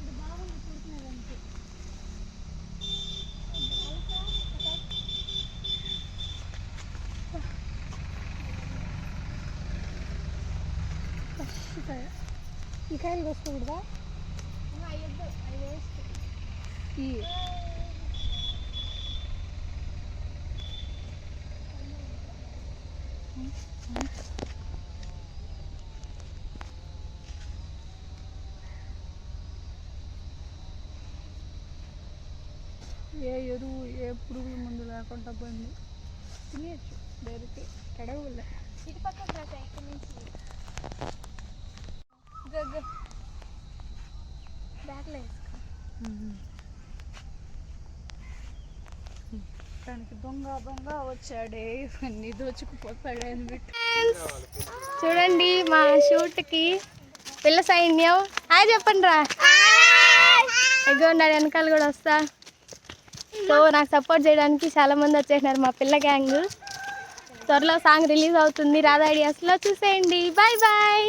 ఇది బాగుంది పుడుతున్నదంటే ఈ కాయలు కోసుకోకూడదా అయ్యొద్దు అవి వేస్ట్ ఈ ఏ ఎరువు ఏ పురుగుల మందు లేకుండా పోయింది. తినేయచ్చు. డైరెక్ట్ కడగలే ఇటు పక్కన రాక ఇక్కడ నుంచి. బ్యాగ్లో వేసుకో. చూడటానికి దొంగ దొంగ వచ్చాడే. ఇవన్నీ దోచుకుపోతాడే అని పెట్టి చూడండి మా షూట్కి పిల్ల సైన్యం. హాయ్ చెప్పండి రా. ఎగ్గొండ వెనకాల కూడా వస్తా. సో నాకు సపోర్ట్ చేయడానికి చాలామంది వచ్చేసినారు మా పిల్ల గ్యాంగ్ త్వరలో సాంగ్ రిలీజ్ అవుతుంది. రాధా ఐడియాస్లో చూసేయండి. Bye bye